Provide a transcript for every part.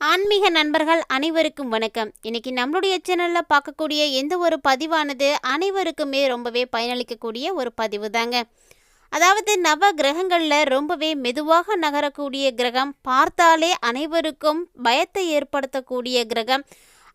ஆன்மீக நண்பர்கள் அனைவருக்கும் வணக்கம். இன்னைக்கு நம்மளுடைய சேனலில் பார்க்கக்கூடிய எந்த ஒரு பதிவானது அனைவருக்குமே ரொம்பவே பயனளிக்கக்கூடிய ஒரு பதிவு தாங்க அதாவது நவ கிரகங்களில் ரொம்பவே மெதுவாக நகரக்கூடிய கிரகம் பார்த்தாலே அனைவருக்கும் பயத்தை ஏற்படுத்தக்கூடிய கிரகம்.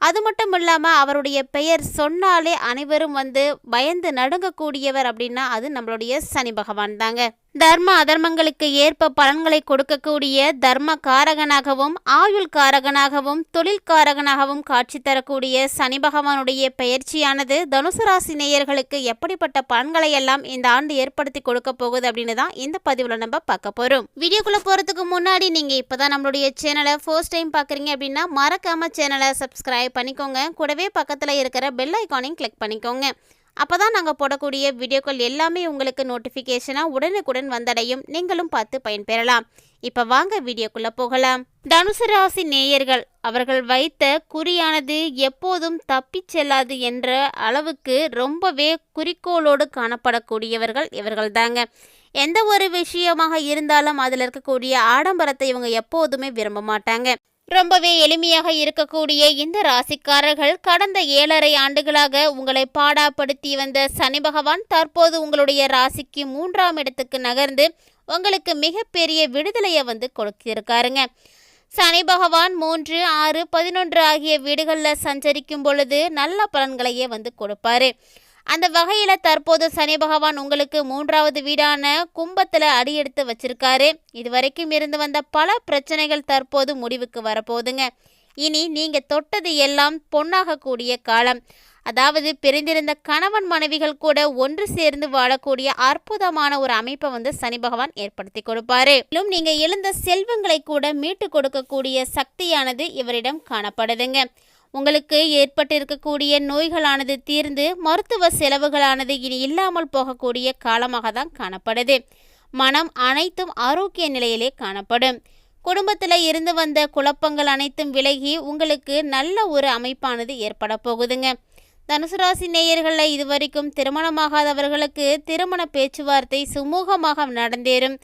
அது மட்டும் இல்லாமல் அவருடைய பெயர் சொன்னாலே அனைவரும் வந்து பயந்து நடுங்கக்கூடியவர் அப்படின்னா அது நம்மளுடைய சனி பகவான் தாங்க தர்ம அதர்மங்களுக்கு ஏற்ப பலன்களை கொடுக்கக்கூடிய தர்ம காரகனாகவும் ஆயுள் காரகனாகவும் தொழில் காரகனாகவும் காட்சி தரக்கூடிய சனி பகவானுடைய பெயர்ச்சியானது தனுசு ராசி நேயர்களுக்கு எப்படிப்பட்ட பலன்களை எல்லாம் இந்த ஆண்டு ஏற்படுத்தி கொடுக்க போகுது அப்படின்னு தான் இந்த பதிவில் நம்ம பார்க்க போகிறோம் வீடியோக்குள்ளே போகிறதுக்கு முன்னாடி நீங்கள் இப்போ தான் நம்மளுடைய சேனலை ஃபர்ஸ்ட் டைம் பார்க்குறீங்க அப்படின்னா மறக்காம சேனலை சப்ஸ்கிரைப் பண்ணிக்கோங்க. கூடவே பக்கத்தில் இருக்கிற பெல் ஐக்கானையும் கிளிக் பண்ணிக்கோங்க. அப்போ தான் நாங்கள் போடக்கூடிய வீடியோக்கள் எல்லாமே உங்களுக்கு நோட்டிஃபிகேஷனாக உடனுக்குடன் வந்தடையும். நீங்களும் பார்த்து பயன்பெறலாம். இப்போ வாங்க வீடியோக்குள்ளே போகலாம். தனுசு ராசி நேயர்கள் அவர்கள் வைத்த குறியானது எப்போதும் தப்பிச் செல்லாது என்ற அளவுக்கு ரொம்பவே குறிக்கோளோடு காணப்படக்கூடியவர்கள் இவர்கள் தாங்க எந்த ஒரு விஷயமாக இருந்தாலும் அதில் இருக்கக்கூடிய ஆடம்பரத்தை இவங்க எப்போதுமே விரும்ப மாட்டாங்க. ரொம்பவே எளிமையாக இருக்கக்கூடிய இந்த ராசிக்காரர்கள் கடந்த ஏழரை ஆண்டுகளாக உங்களை பாடாப்படுத்தி வந்த சனி பகவான் தற்போது உங்களுடைய ராசிக்கு மூன்றாம் இடத்துக்கு நகர்ந்து உங்களுக்கு மிகப்பெரிய விடுதலையை வந்து கொடுத்திருக்காருங்க. சனி பகவான் மூன்று ஆறு பதினொன்று ஆகிய வீடுகளில் சஞ்சரிக்கும் பொழுது நல்ல பலன்களையே வந்து கொடுப்பாரு. அந்த வகையில் தற்போது சனி பகவான் உங்களுக்கு மூன்றாவது வீடான கும்பத்தில் அடியெடுத்து வச்சிருக்காரு. இதுவரைக்கும் இருந்து வந்த பல பிரச்சனைகள் தற்போது முடிவுக்கு வரப்போகுதுங்க. இனி நீங்கள் தொட்டது எல்லாம் பொன்னாகக்கூடிய காலம். அதாவது பிரிந்திருந்த கணவன் மனைவிகள் கூட ஒன்று சேர்ந்து வாழக்கூடிய அற்புதமான ஒரு அமைப்பை வந்து சனி பகவான் ஏற்படுத்தி கொடுப்பாரு. மேலும் நீங்க எழுந்த செல்வங்களை கூட மீட்டு கொடுக்கக்கூடிய சக்தியானது இவரிடம் காணப்படுதுங்க. உங்களுக்கு ஏற்பட்டிருக்கக்கூடிய நோய்களானது தீர்ந்து மருத்துவ செலவுகளானது இனி இல்லாமல் போகக்கூடிய காலமாக தான் காணப்படுது. மனம் அனைத்தும் ஆரோக்கிய நிலையிலே காணப்படும். குடும்பத்தில் இருந்து வந்த குழப்பங்கள் அனைத்தும் விலகி உங்களுக்கு நல்ல ஒரு அமைப்பானது ஏற்பட போகுதுங்க. தனுசு ராசி நேயர்களில் இதுவரைக்கும் திருமணமாகாதவர்களுக்கு திருமண பேச்சுவார்த்தை சுமூகமாக நடந்தேறும்.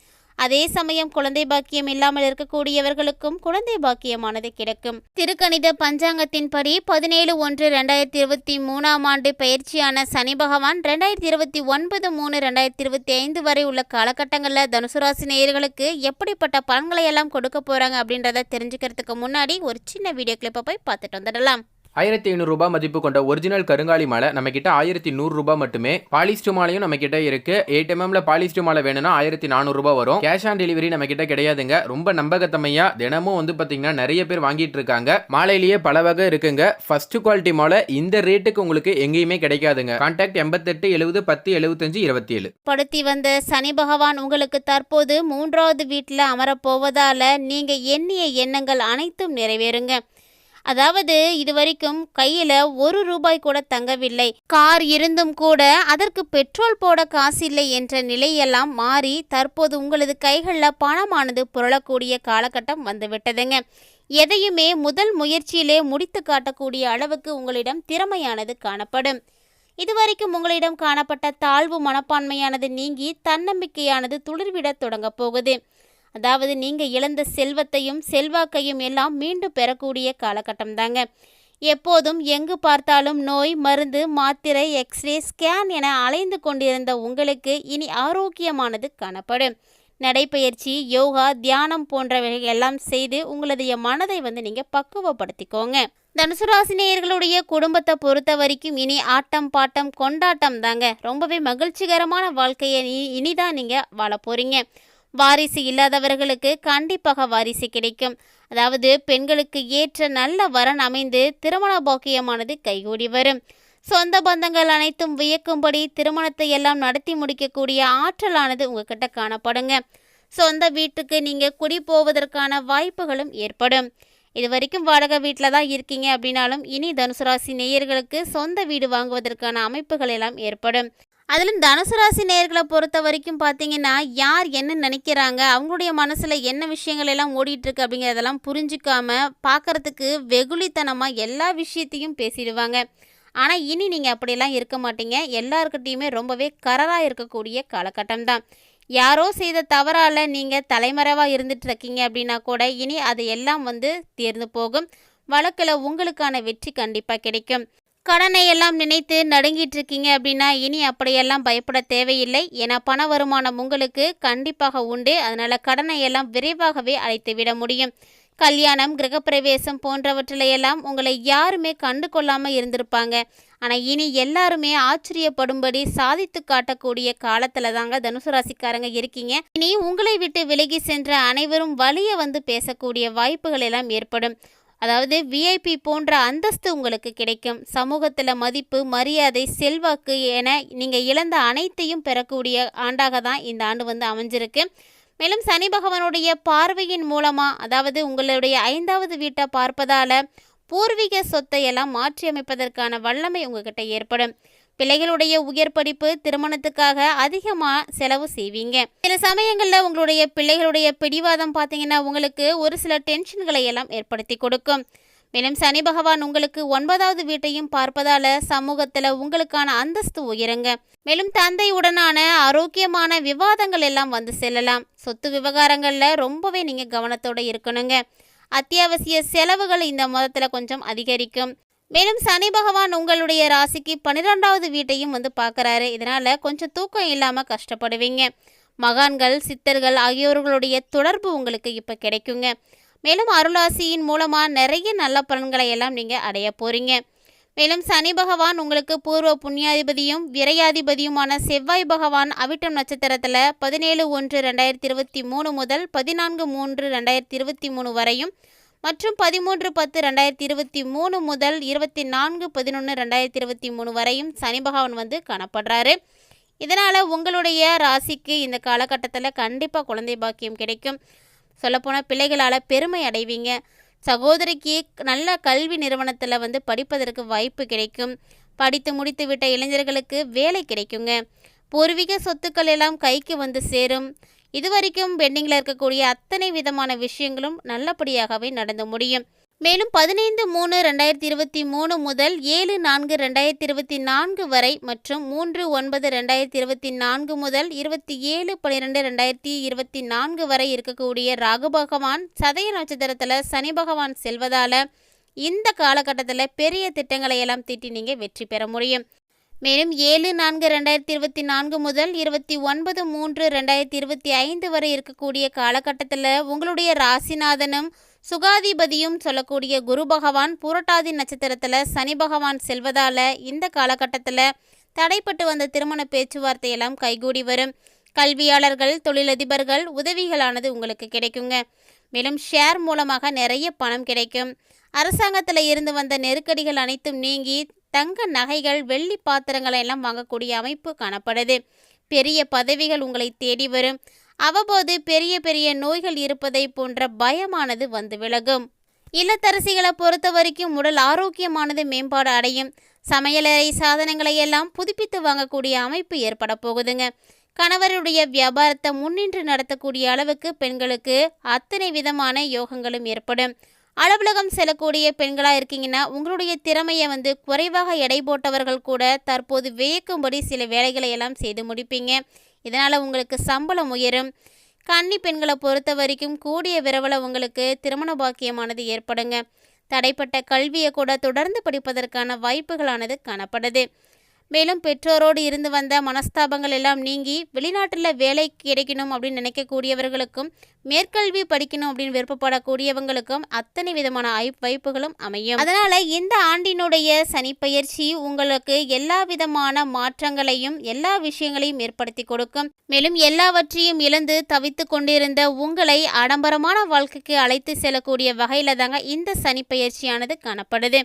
அதே சமயம் குழந்தை பாக்கியம் இல்லாமல் இருக்கக்கூடியவர்களுக்கும் குழந்தை பாக்கியமானது கிடைக்கும். திருக்கணித பஞ்சாங்கத்தின்படி பதினேழு ஒன்று ரெண்டாயிரத்தி இருபத்தி மூணாம் ஆண்டு பயிற்சியான சனி பகவான் ரெண்டாயிரத்தி இருபத்தி ஒன்பது மூணு ரெண்டாயிரத்தி இருபத்தி ஐந்து வரை உள்ள காலகட்டங்களில் தனுசு ராசி நேயர்களுக்கு எப்படிப்பட்ட பலன்களை எல்லாம் கொடுக்க போறாங்க அப்படின்றத தெரிஞ்சுக்கிறதுக்கு முன்னாடி ஒரு சின்ன வீடியோ கிளிப்பை போய் பார்த்துட்டு வந்துடலாம். ஆயிரத்தி ஐநூறுரூபா மதிப்பு கொண்ட ஒரிஜினல் கருங்காலி மாலை நம்மக்கிட்ட ஆயிரத்தி நூறுரூபா மட்டுமே. பாலிஸ்டர் மாலையும் நம்மக்கிட்ட இருக்கு. எயிட் எம்எம்ல பாலிஸ்டர் மாலை வேணும்னா ஆயிரத்தி நானூறுரூபா வரும். கேஷ் ஆன் டெலிவரி நம்மக்கிட்ட கிடையாதுங்க. ரொம்ப நம்பகத்தமையா தினமும் வந்து பார்த்தீங்கன்னா நிறைய பேர் வாங்கிட்டு இருக்காங்க. மாலையிலேயே பல வகை இருக்குங்க. ஃபர்ஸ்ட் குவாலிட்டி மாலை இந்த ரேட்டுக்கு உங்களுக்கு எங்கேயுமே கிடைக்காதுங்க. கான்டாக்ட் எண்பத்தெட்டு எழுபது பத்து எழுபத்தஞ்சு இருபத்தி ஏழு படுத்தி வந்த சனி பகவான் உங்களுக்கு தற்போது மூன்றாவது வீட்டில் அமரப்போவதால நீங்க எண்ணிய எண்ணங்கள் அனைத்தும் நிறைவேறுங்க. அதாவது இதுவரைக்கும் கையில ஒரு ரூபாய் கூட தங்கவில்லை. கார் இருந்தும் கூட அதற்கு பெட்ரோல் போட காசு இல்லை என்ற நிலையெல்லாம் மாறி தற்போது உங்களது கைகளில் பணமானது புரளக்கூடிய காலகட்டம் வந்துவிட்டதுங்க. எதையுமே முதல் முயற்சியிலே முடித்து காட்டக்கூடிய அளவுக்கு உங்களிடம் திறமையானது காணப்படும். இதுவரைக்கும் உங்களிடம் காணப்பட்ட தாழ்வு மனப்பான்மையானது நீங்கி தன்னம்பிக்கையானது துளிர்விடத் தொடங்கப் போகுது. அதாவது நீங்கள் இழந்த செல்வத்தையும் செல்வாக்கையும் எல்லாம் மீண்டும் பெறக்கூடிய காலகட்டம் தாங்க எப்போதும் எங்கு பார்த்தாலும் நோய் மருந்து மாத்திரை எக்ஸ்ரே ஸ்கேன் என அலைந்து கொண்டிருந்த உங்களுக்கு இனி ஆரோக்கியமானது காணப்படும். நடைப்பயிற்சி யோகா தியானம் போன்றவை எல்லாம் செய்து உங்களுடைய மனதை வந்து நீங்கள் பக்குவப்படுத்திக்கோங்க. தனுசுராசினியர்களுடைய குடும்பத்தை பொறுத்த வரைக்கும் இனி ஆட்டம் பாட்டம் கொண்டாட்டம் தாங்க ரொம்பவே மகிழ்ச்சிகரமான வாழ்க்கையை இனி இனிதான் நீங்கள் வாழ போகிறீங்க வாரிசு இல்லாதவர்களுக்கு கண்டிப்பாக வாரிசு கிடைக்கும். அதாவது பெண்களுக்கு ஏற்ற நல்ல வரன் அமைந்து திருமண பாக்கியமானது கைகூடி வரும். சொந்த பந்தங்கள் அனைத்தும் வியக்கும்படி திருமணத்தை எல்லாம் நடத்தி முடிக்கக்கூடிய ஆற்றலானது உங்ககிட்ட காணப்படுங்க. சொந்த வீட்டுக்கு நீங்கள் குடி போவதற்கான வாய்ப்புகளும் ஏற்படும். இது வரைக்கும் வாடகை வீட்டில் தான் இருக்கீங்க அப்படின்னாலும் இனி தனுசு ராசி நேயர்களுக்கு சொந்த வீடு வாங்குவதற்கான அமைப்புகள் எல்லாம் ஏற்படும். அதிலும் தனுசு ராசி நேயர்களை பொறுத்த வரைக்கும் பார்த்தீங்கன்னா யார் என்ன நினைக்கிறாங்க அவங்களுடைய மனசில் என்ன விஷயங்கள் எல்லாம் ஓடிட்டுருக்கு அப்படிங்கிறதெல்லாம் புரிஞ்சிக்காம பார்க்கறதுக்கு வெகுளித்தனமாக எல்லா விஷயத்தையும் பேசிடுவாங்க. ஆனால் இனி நீங்கள் அப்படியெல்லாம் இருக்க மாட்டீங்க. எல்லாருக்கிட்டேயுமே ரொம்பவே கரராக இருக்கக்கூடிய காலகட்டம் தான் யாரோ செய்த தவறால் நீங்கள் தலைமறைவாக இருந்துட்டு இருக்கீங்க அப்படின்னா கூட இனி அது எல்லாம் வந்து தீர்ந்து போகும். வழக்கில் உங்களுக்கான வெற்றி கண்டிப்பாக கிடைக்கும். கடனை எல்லாம் நினைத்து நடுங்கிட்டு இருக்கீங்க அப்படின்னா இனி அப்படியெல்லாம் பயப்பட தேவையில்லை. ஏன்னா பண வருமானம் உங்களுக்கு கண்டிப்பாக உண்டு. அதனால் கடனை எல்லாம் விரைவாகவே அழைத்து விட முடியும். கல்யாணம் கிரகப்பிரவேசம் போன்றவற்றிலையெல்லாம் உங்களை யாருமே கண்டு கொள்ளாமல் இருந்திருப்பாங்க. ஆனால் இனி எல்லாருமே ஆச்சரியப்படும்படி சாதித்து காட்டக்கூடிய காலத்தில் தாங்க தனுசு ராசிக்காரங்க இருக்கீங்க. இனி உங்களை விட்டு விலகி சென்ற அனைவரும் வழியை வந்து பேசக்கூடிய வாய்ப்புகள் எல்லாம் ஏற்படும். அதாவது விஐபி போன்ற அந்தஸ்து உங்களுக்கு கிடைக்கும். சமூகத்தில் மதிப்பு மரியாதை செல்வாக்கு என நீங்கள் இழந்த அனைத்தையும் பெறக்கூடிய ஆண்டாக தான் இந்த ஆண்டு வந்து அமைஞ்சிருக்கு. மேலும் சனி பகவானுடைய பார்வையின் மூலமாக அதாவது உங்களுடைய ஐந்தாவது வீட்டை பார்ப்பதால் பூர்வீக சொத்தை எல்லாம் மாற்றி அமைப்பதற்கான வல்லமை உங்ககிட்ட ஏற்படும். பிள்ளைகளுடைய உயர் படிப்பு திருமணத்துக்காக அதிகமாக செலவு செய்வீங்க. சில சமயங்களில் உங்களுடைய பிள்ளைகளுடைய பிடிவாதம் பார்த்தீங்கன்னா உங்களுக்கு ஒரு சில டென்ஷன்களை எல்லாம் ஏற்படுத்தி கொடுக்கும். மேலும் சனி பகவான் உங்களுக்கு ஒன்பதாவது வீட்டையும் பார்ப்பதால சமூகத்தில் உங்களுக்கான அந்தஸ்து உயருங்க. மேலும் தந்தையுடனான ஆரோக்கியமான விவாதங்கள் எல்லாம் வந்து செல்லலாம். சொத்து விவகாரங்களில் ரொம்பவே நீங்கள் கவனத்தோடு இருக்கணுங்க. அத்தியாவசிய செலவுகள் இந்த மாதத்தில் கொஞ்சம் அதிகரிக்கும். மேலும் சனி பகவான் உங்களுடைய ராசிக்கு பன்னிரெண்டாவது வீட்டையும் வந்து பார்க்குறாரு. இதனால் கொஞ்சம் தூக்கம் இல்லாமல் கஷ்டப்படுவீங்க. மகான்கள் சித்தர்கள் ஆகியோர்களுடைய தொடர்பு உங்களுக்கு இப்போ கிடைக்குங்க. மேலும் அருளாசியின் மூலமாக நிறைய நல்ல பலன்களை எல்லாம் நீங்கள் அடைய போகிறீங்க மேலும் சனி பகவான் உங்களுக்கு பூர்வ புண்ணியாதிபதியும் விரையாதிபதியுமான செவ்வாய் பகவான் அவிட்டம் நட்சத்திரத்தில் பதினேழு ஒன்று ரெண்டாயிரத்தி இருபத்தி மூணு முதல் பதினான்கு மூன்று ரெண்டாயிரத்தி இருபத்தி மூணு வரையும் மற்றும் பதிமூன்று பத்து ரெண்டாயிரத்தி இருபத்தி மூணு முதல் இருபத்தி நான்கு பதினொன்று ரெண்டாயிரத்தி இருபத்தி மூணு வரையும் சனி பகவான் வந்து காணப்படுறாரு. இதனால் உங்களுடைய ராசிக்கு இந்த காலகட்டத்தில் கண்டிப்பாக குழந்தை பாக்கியம் கிடைக்கும். சொல்லப்போனால் பிள்ளைகளால் பெருமை அடைவீங்க. சகோதரிக்கு நல்ல கல்வி நிறுவனத்தில் வந்து படிப்பதற்கு வாய்ப்பு கிடைக்கும். படித்து முடித்து விட்ட இளைஞர்களுக்கு வேலை கிடைக்குங்க. பூர்வீக சொத்துக்கள் எல்லாம் கைக்கு வந்து சேரும். இதுவரைக்கும் பெண்டிங்கில் இருக்கக்கூடிய அத்தனை விதமான விஷயங்களும் நல்லபடியாகவே நடந்து முடியும். மேலும் பதினைந்து மூணு ரெண்டாயிரத்தி இருபத்தி மூணு முதல் ஏழு நான்கு ரெண்டாயிரத்தி இருபத்தி நான்கு வரை மற்றும் மூன்று ஒன்பது ரெண்டாயிரத்தி இருபத்தி நான்கு முதல் இருபத்தி ஏழு பன்னிரெண்டு ரெண்டாயிரத்தி இருபத்தி நான்கு வரை இருக்கக்கூடிய ராகு பகவான் சதய நட்சத்திரத்தில் சனி பகவான் செல்வதால் இந்த காலகட்டத்தில் பெரிய திட்டங்களை எல்லாம் திட்டி நீங்கள் வெற்றி பெற முடியும். மேலும் ஏழு நான்கு ரெண்டாயிரத்தி இருபத்தி நான்கு முதல் இருபத்தி ஒன்பது மூன்று ரெண்டாயிரத்தி இருபத்தி ஐந்து வரை இருக்கக்கூடிய காலகட்டத்தில் உங்களுடைய ராசிநாதனும் சுகாதிபதியும் சொல்லக்கூடிய குரு பகவான் புரட்டாதி நட்சத்திரத்தில் சனி பகவான் செல்வதால் இந்த காலகட்டத்தில் தடைப்பட்டு வந்த திருமண பேச்சுவார்த்தையெல்லாம் கைகூடி வரும். கல்வியாளர்கள் தொழிலதிபர்கள் உதவிகளானது உங்களுக்கு கிடைக்குங்க. மேலும் ஷேர் மூலமாக நிறைய பணம் கிடைக்கும். அரசாங்கத்தில் இருந்து வந்த நெருக்கடிகள் அனைத்தும் நீங்கி தங்க நகைகள் வெள்ளி பாத்திரங்களை எல்லாம் வாங்கக்கூடிய அமைப்பு காணப்படுது. பெரிய பதவிகள் உங்களை தேடி வரும். அவ்வப்போது பெரிய பெரிய நோய்கள் இருப்பதை போன்ற பயமானது வந்து விலகும். இல்லத்தரசிகளை பொறுத்த வரைக்கும் உடல் ஆரோக்கியமானது மேம்பாடு அடையும். சமையலறை சாதனங்களை எல்லாம் புதுப்பித்து வாங்கக்கூடிய அமைப்பு ஏற்பட போகுதுங்க. கணவருடைய வியாபாரத்தை முன்னின்று நடத்தக்கூடிய அளவுக்கு பெண்களுக்கு அத்தனை விதமான யோகங்களும் ஏற்படும். அலுவலகம் செல்லக்கூடிய பெண்களாக இருக்கீங்கன்னா உங்களுடைய திறமையை வந்து குறைவாக எடை போட்டவர்கள் கூட தற்போது வியக்கும்படி சில வேலைகளை எல்லாம் செய்து முடிப்பீங்க. இதனால் உங்களுக்கு சம்பளம் உயரும். கன்னி பெண்களை பொறுத்த வரைக்கும் கூடிய விரவல உங்களுக்கு திருமண பாக்கியமானது ஏற்படுங்க. தடைப்பட்ட கல்வியை கூட தொடர்ந்து படிப்பதற்கான வாய்ப்புகளானது காணப்படுது. மேலும் பெற்றோரோடு இருந்து வந்த மனஸ்தாபங்கள் எல்லாம் நீங்கி வெளிநாட்டில் வேலை கிடைக்கணும் அப்படின்னு நினைக்கக்கூடியவர்களுக்கும் மேற்கல்வி படிக்கணும் அப்படின்னு விருப்பப்படக்கூடியவங்களுக்கும் அத்தனை விதமான ஐ- வாய்ப்புகளும் அமையும். அதனால் இந்த ஆண்டினுடைய சனிப்பயிற்சி உங்களுக்கு எல்லா விதமான மாற்றங்களையும் எல்லா விஷயங்களையும் ஏற்படுத்தி கொடுக்கும். மேலும் எல்லாவற்றையும் இழந்து தவித்து கொண்டிருந்த உங்களை ஆடம்பரமான வாழ்க்கைக்கு அழைத்து செல்லக்கூடிய வகையில் தாங்க இந்த சனிப்பயிற்சியானது காணப்படுது.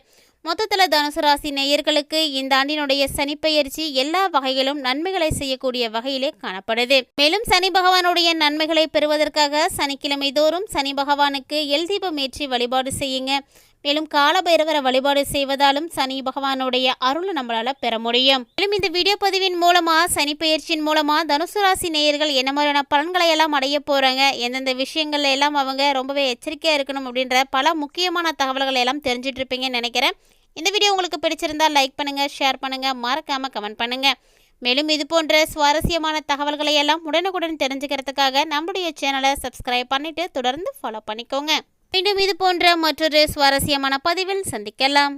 மொத்தத்தில் தனுசு ராசி நேயர்களுக்கு இந்த ஆண்டினுடைய சனிப்பெயர்ச்சி எல்லா வகையிலும் நன்மைகளை செய்யக்கூடிய வகையிலே காணப்படுது. மேலும் சனி பகவானுடைய நன்மைகளை பெறுவதற்காக சனிக்கிழமை தோறும் சனி பகவானுக்கு எல் தீபம் ஏற்றி வழிபாடு செய்யுங்க. மேலும் காலபைரவரை வழிபாடு செய்வதாலும் சனி பகவானுடைய அருள் நம்மளால பெற முடியும். மேலும் இந்த வீடியோ பதிவின் மூலமா சனி பயிற்சியின் மூலமா தனுசு ராசி நேயர்கள் என்ன மாதிரியான பலன்களை எல்லாம் அடைய போறாங்க எந்தெந்த விஷயங்கள்ல எல்லாம் அவங்க ரொம்பவே எச்சரிக்கையா இருக்கணும் அப்படின்ற பல முக்கியமான தகவல்களை எல்லாம் தெரிஞ்சிட்டு இருப்பீங்கன்னு நினைக்கிறேன். இந்த வீடியோ உங்களுக்கு பிடிச்சிருந்தா லைக் பண்ணுங்கள் ஷேர் பண்ணுங்கள் மறக்காமல் கமெண்ட் பண்ணுங்கள் மேலும் இது போன்ற சுவாரஸ்யமான தகவல்களை எல்லாம் உடனுக்குடன் தெரிஞ்சுக்கிறதுக்காக நம்முடைய சேனலை சப்ஸ்கிரைப் பண்ணிவிட்டு தொடர்ந்து ஃபாலோ பண்ணிக்கோங்க. மீண்டும் இது போன்ற மற்றொரு சுவாரஸ்யமான பதிவில் சந்திக்கலாம்.